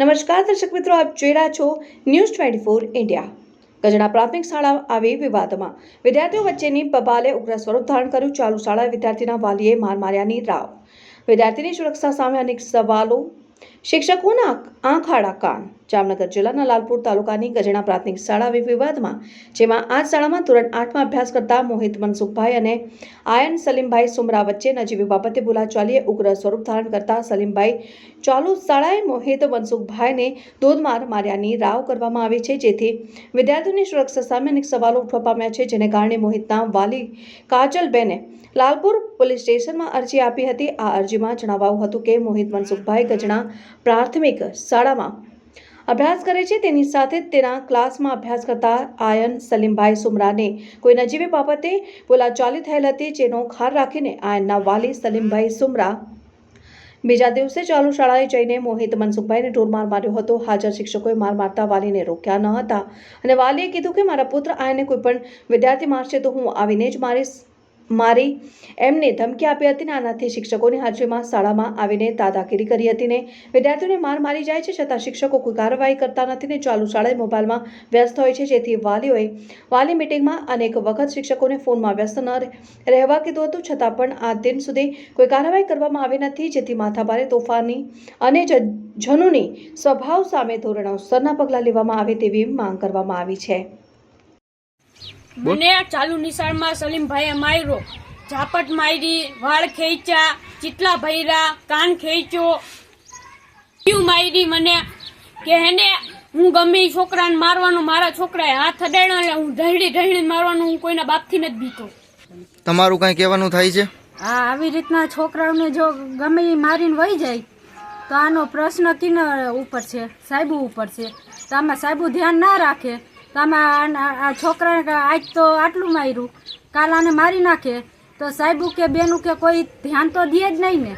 નમસ્કાર દર્શક મિત્રો, આપ જોઈ રહ્યા છો news twenty four India Gajda પ્રાથમિક શાળા આવી વિવાદમાં. વિદ્યાર્થીઓ વચ્ચેની બબાલે ઉગ્ર સ્વરૂપ ધારણ કર્યું. ચાલુ શાળા વિદ્યાર્થીના વાલીએ માર માર્યાની રાવ. વિદ્યાર્થીની સુરક્ષા સામે અનેક સવાલો. શિક્ષકોના આંખ આડા કાન. જામનગર જિલ્લાના લાલપુર તાલુકાની ગજણા પ્રાથમિક શાળા વિવાદમાં, જેમાં આ શાળામાં ધોરણ આઠમાં અભ્યાસ કરતા મોહિત મનસુખભાઈ અને આયન સલીમભાઈ સુમરા વચ્ચે નજીવી બાબતે બોલાચાલીએ ઉગ્ર સ્વરૂપ ધારણ કરતા સલીમભાઈ, ચાલુ શાળાએ મોહિત મનસુખભાઈને ધોધમાર માર્યાની રાવ કરવામાં આવી છે, જેથી વિદ્યાર્થીઓની સુરક્ષા સામે અનેક સવાલો ઉઠવા પામ્યા છે, જેને કારણે મોહિતના વાલી કાજલબેને લાલપુર પોલીસ સ્ટેશનમાં અરજી આપી હતી. આ અરજીમાં જણાવાયું હતું કે મોહિત મનસુખભાઈ ગજણા પ્રાથમિક શાળામાં અભ્યાસ કરે છે. તેની સાથે તેના ક્લાસમાં અભ્યાસ કરતા આયન સલીમભાઈ સુમરાને કોઈ નજીવી બાબતે બોલાચાલી થયેલ હતી જેનો ખાર રાખીને આયનના વાલી સલીમભાઈ સુમરા બીજા દિવસે ચાલુ શાળાએ જઈને મોહિત મનસુખભાઈને ઢોરમાર માર્યો હતો. હાજર શિક્ષકોએ માર મારતા વાલીને રોક્યા ન હતા અને વાલીએ કીધું કે, મારા પુત્ર આયને કોઈ પણ વિદ્યાર્થી મારશે તો હું આવીને જ મારીશ. મારી એમને ધમકી આપી હતી ને આનાથી શિક્ષકોની હાજરીમાં શાળામાં આવીને દાદાગીરી કરી હતી ને વિદ્યાર્થીઓને માર મારી જાય છે છતાં શિક્ષકો કોઈ કાર્યવાહી કરતા નથી ને ચાલુ શાળાએ મોબાઈલમાં વ્યસ્ત હોય છે. જેથી વાલીઓએ વાલી મિટિંગમાં અનેક વખત શિક્ષકોને ફોનમાં વ્યસ્ત ન રહેવા કીધું હતું. છતાં પણ આ દિન સુધી કોઈ કાર્યવાહી કરવામાં આવી નથી, જેથી માથાભારે તોફાની અને જનુની સ્વભાવ સામે ધોરણોસરના પગલાં લેવામાં આવે તેવી માંગ કરવામાં આવી છે. મને ચાલુ નિશાળમાં સલીમભાઈએ માર્યો. ઝાપટ મારી વાળ ખેંચ્યા ચીટલા ભૈરા કાન ખેંચ્યો. ક્યું મારી મને કે હેને હું ગમે છોકરાને મારવાનું મારા છોકરાએ હાથ અડાડ્યો એટલે હું ઢળી ઢળી મારવાનું હું કોઈના બાપથી નથી બીતો. તમારું કઈ કહેવાનું થાય છે? હા આવી રીતના છોકરાઓને જો ગમે એ મારીને વહી જાય તો આનો પ્રશ્ન કિન ઉપર છે સાહેબુ ઉપર છે. તો આમાં સાહેબુ ધ્યાન ના રાખે. તો આ છોકરાને આજ તો આટલું માર્યું. કાલ આને મારી નાખે. તો સાહેબ કે બેનું કે કોઈ ધ્યાન તો દે જ નહીં ને.